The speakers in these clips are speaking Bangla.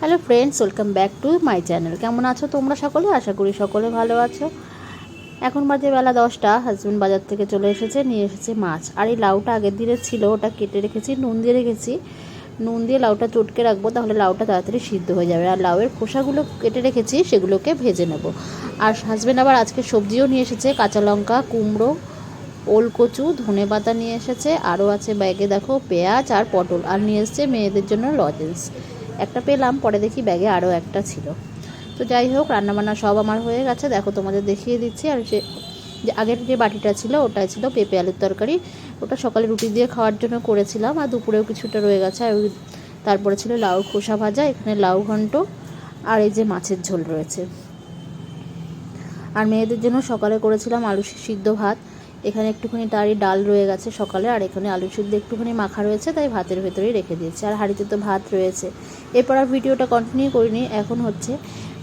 Hello friends welcome back to my channel কেমন আছো তোমরা সকলে? আশা করি সকলে ভালো আছো। এখন বাজে বেলা দশটা হাজব্যান্ড বাজার থেকে চলে এসেছে, নিয়ে এসেছে মাছ। আর এই লাউটা আগের দিনের ছিল, ওটা কেটে রেখেছি, নুন দিয়ে রেখেছি। নুন দিয়ে লাউটা চটকে রাখব, তাহলে লাউটা তাড়াতাড়ি সিদ্ধ হয়ে যাবে। আর লাউয়ের খোসাগুলো কেটে রেখেছি, সেগুলোকে ভেজে নেব। আর হাজব্যান্ড আবার আজকে সবজিও নিয়ে এসেছে, কাঁচা লঙ্কা, কুমড়ো, ওলকচু, ধনে পাতা নিয়ে এসেছে। আরও আছে ব্যাগে, দেখো, পেঁয়াজ আর পটল। আর নিয়ে এসেছে মেয়েদের জন্য লজেন্স। একটা পেলাম, পরে দেখি ব্যাগে আরও একটা ছিল। তো যাই হোক, রান্নাবান্না সব আমার হয়ে গেছে। দেখো, তোমাদের দেখিয়ে দিচ্ছি। আর সে যে আগের যে বাটিটা ছিল, ওটাই ছিল পেঁপে আলুর তরকারি। ওটা সকালে রুটি দিয়ে খাওয়ার জন্য করেছিলাম। আর দুপুরেও কিছুটা রয়ে গেছে। আর তারপরে ছিল লাউ খোসা ভাজা, এখানে লাউ ঘন্ট, আর এই যে মাছের ঝোল রয়েছে। আর মেয়েদের জন্য সকালে করেছিলাম আলু সিদ্ধ ভাত। এখানে একটুখানি তারই ডাল রয়ে গেছে সকালে, আর এখানে আলু সিদ্ধ একটুখানি মাখা রয়েছে, তাই ভাতের ভেতরেই রেখে দিয়েছি। আর হাঁড়িতে তো ভাত রয়েছে। এরপর আর ভিডিওটা কন্টিনিউ করিনি, এখন হচ্ছে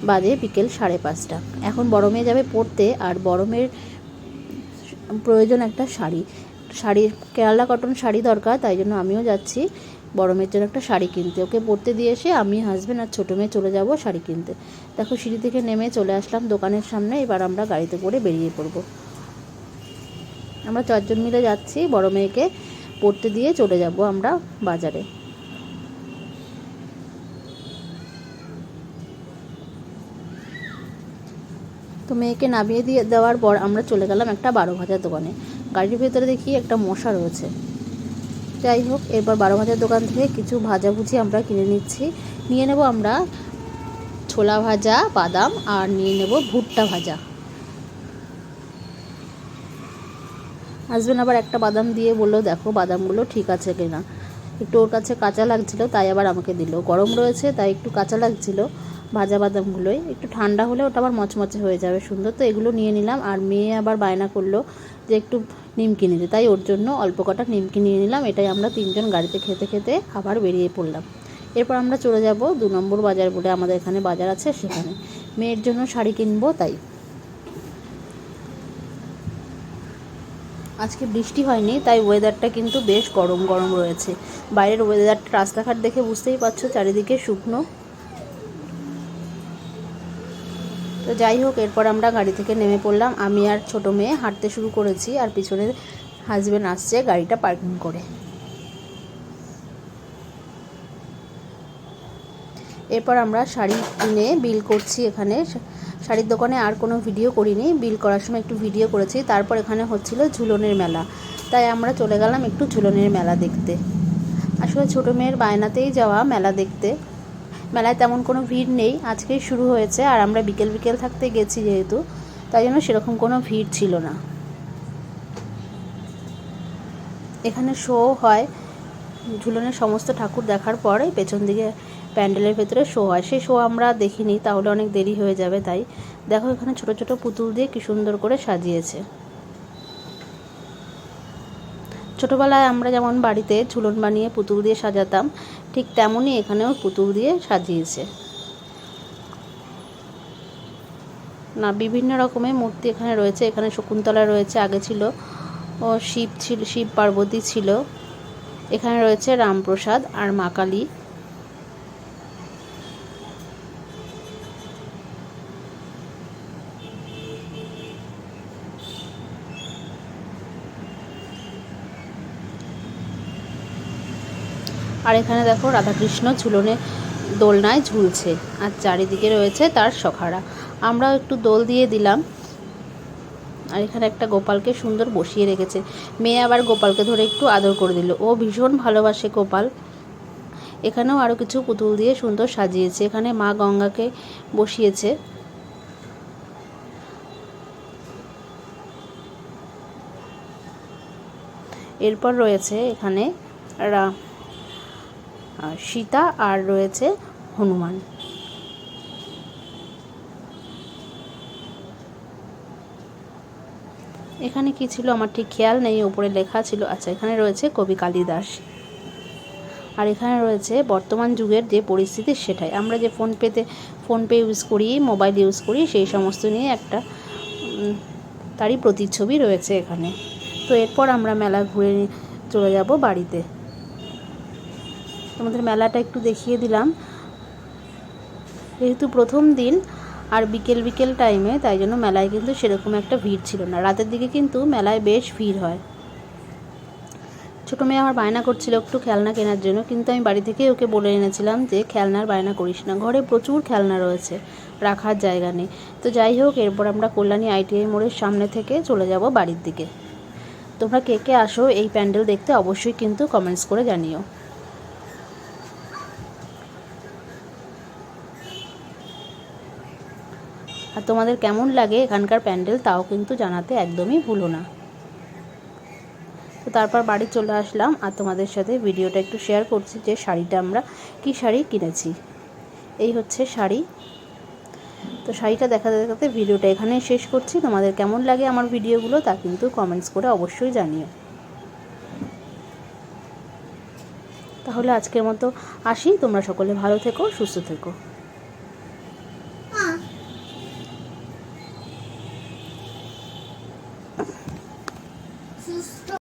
বাজে বিকেল সাড়ে পাঁচটা। এখন বড় মেয়ে যাবে পড়তে, আর বড় মেয়ের প্রয়োজন একটা শাড়ি। শাড়ির কেরালা কটন শাড়ি দরকার, তাই জন্য আমিও যাচ্ছি বড় মেয়ের জন্য একটা শাড়ি কিনতে। ওকে পড়তে দিয়ে এসে আমি হাজব্যান্ড আর ছোটো মেয়ে চলে যাব শাড়ি কিনতে। দেখো সিঁড়ি থেকে নেমে চলে আসলাম দোকানের সামনে, এবার আমরা গাড়িতে করে বেরিয়ে পড়ব। আমরা চারজন মিলে যাচ্ছি, বড় মেয়েকে পড়তে দিয়ে চলে যাব আমরা বাজারে। তো মেয়েকে নামিয়ে দিয়ে দেওয়ার পর আমরা চলে গেলাম একটা বারো ভাজার দোকানে। গাড়ির ভেতরে দেখি একটা মশা রয়েছে। যাই হোক, এরপর বারো ভাজার দোকান থেকে কিছু ভাজাভুজি আমরা কিনে নিচ্ছি। নিয়ে নেব আমরা ছোলা ভাজা, বাদাম, আর নিয়ে নেব ভুট্টা ভাজা। হাজব্যান্ড আবার একটা বাদাম দিয়ে বলল, দেখো বাদামগুলো ঠিক আছে কিনা? একটু ওর কাছে কাঁচা লাগছিল, তাই আবার আমাকে দিল। গরম রয়েছে, তাই একটু কাঁচা লাগছিল ভাজা বাদামগুলোই। একটু ঠান্ডা হলে ওটা আবার মচমচে হয়ে যাবে, সুন্দর। তো এগুলো নিয়ে নিলাম, আর মেয়ে আবার বায়না করল যে একটু নিমকি নিতে। তাই ওর জন্য অল্প কটা নিমকি নিয়ে নিলাম, এটাই আমরা তিনজন গাড়িতে খেতে খেতে আবার বেরিয়ে পড়লাম। এরপর আমরা চলে যাব দু নম্বর বাজার বলে আমাদের এখানে বাজার আছে সেখানে। মেয়ের জন্য শাড়ি কিনবো, তাই। আজকে বৃষ্টি হয়নি, তাই ওয়েদারটা কিন্তু বেশ গরম গরম রয়েছে। বাইরের ওয়েদারটা রাস্তাঘাট দেখে বুঝতেই পারছ, চারিদিকে শুকনো। তো যাই হোক, এরপর আমরা গাড়ি থেকে নেমে পড়লাম। আমি আর ছোট মেয়ে হাঁটতে শুরু করেছি আর পিছনে হাজব্যান্ড আসছে গাড়িটা পার্কিং করে। এরপর আমরা শাড়ি কিনে বিল করছি এখানে। শাড়ির দোকানে আর কোনো ভিডিও করিনি। বিল করার সময় একটু ভিডিও করেছি। তারপর এখানে হচ্ছিল ঝুলনের মেলা। তাই আমরা চলে গেলাম একটু ঝুলনের মেলা দেখতে। আসলে ছোটো মেয়ের বায়নাতেই যাওয়া মেলা দেখতে। মেলায় তেমন কোনো ভিড় নেই। আজকেই শুরু হয়েছে আর আমরা বিকেল বিকেল থাকতে গেছি যেহেতু। তাই জন্য সেরকম কোনো ভিড় ছিল না। এখানে শো হয়। ঝুলনের সমস্ত ঠাকুর দেখার পরে পেছন দিকে প্যান্ডেলের ভেতরে শো হয়। সেই শো আমরা দেখিনি, তাহলে অনেক দেরি হয়ে যাবে তাই। দেখো এখানে ছোট ছোট পুতুল দিয়ে কি সুন্দর করে সাজিয়েছে। ছোটোবেলায় আমরা যেমন বাড়িতে ঝুলন বানিয়ে পুতুল দিয়ে সাজাতাম, ঠিক তেমনই এখানেও পুতুল দিয়ে সাজিয়েছে। না, বিভিন্ন রকমের মূর্তি এখানে রয়েছে। এখানে শকুন্তলা রয়েছে, আগে ছিল, ও শিব ছিল, শিব পার্বতী ছিল। এখানে রয়েছে রামপ্রসাদ আর মা কালী। আর এখানে দেখো রাধাকৃষ্ণ ঝুলনে দোলনায় ঝুলছে, আর চারিদিকে রয়েছে তার সখারা। আমরাও একটু দোল দিয়ে দিলাম। আর এখানে একটা গোপালকে সুন্দর বসিয়ে রেখেছে। মেয়ে আবার গোপালকে ধরে একটু আদর করে দিল। ও ভীষণ ভালোবাসে গোপাল। এখানেও আরও কিছু পুতুল দিয়ে সুন্দর সাজিয়েছে। এখানে মা গঙ্গাকে বসিয়েছে। এরপর রয়েছে এখানে রা সীতা আর রয়েছে হনুমান। এখানে কি ছিল আমার ঠিক খেয়াল নেই, ওপরে লেখা ছিল আচ্ছা এখানে রয়েছে কবি কালিদাস। আর এখানে রয়েছে বর্তমান যুগের যে পরিস্থিতি সেটাই। আমরা যে ফোনপেতে ফোনপে ইউজ করি মোবাইল ইউজ করি, সেই সমস্ত নিয়ে একটা তারই প্রতিচ্ছবি রয়েছে এখানে। তো এরপর আমরা মেলা ঘুরে চলে যাব বাড়িতে। তোমাদের মেলাটা একটু দেখিয়ে দিলাম। যেহেতু প্রথম দিন আর বিকেল বিকেল টাইমে তাই জন্য মেলায় কিন্তু সেরকম একটা ভিড় ছিল না। রাতের দিকে কিন্তু মেলায় বেশ ভিড় হয়। ছোটো মেয়ে আমার বায়না করছিল একটু খেলনা কেনার জন্য, কিন্তু আমি বাড়ি থেকে ওকে বলে এনেছিলাম যে, খেলনার বায়না করিস না। ঘরে প্রচুর খেলনা রয়েছে, রাখার জায়গা নেই। তো যাই হোক, এরপর আমরা কল্যাণী আইটিআই মোড়ের সামনে থেকে চলে যাব বাড়ির দিকে। তোমরা কে কে আসো, এই প্যান্ডেল দেখতে অবশ্যই কিন্তু কমেন্টস করে জানিও। আর তোমাদের কেমন লাগে এখানকার প্যান্ডেল তাও কিন্তু জানাতে একদমই ভুলো না। তো তারপর বাড়ি চলে আসলাম আর তোমাদের সাথে ভিডিওটা একটু শেয়ার করছি যে শাড়িটা আমরা কি শাড়ি কিনেছি। এই হচ্ছে শাড়ি। তো শাড়িটা দেখাতে দেখাতে ভিডিওটা এখানেই শেষ করছি। তোমাদের কেমন লাগে আমার ভিডিওগুলো তা কিন্তু কমেন্টস করে অবশ্যই জানিও। তাহলে আজকের মতো আসি। তোমরা সকলে ভালো থেকো, সুস্থ থেকো।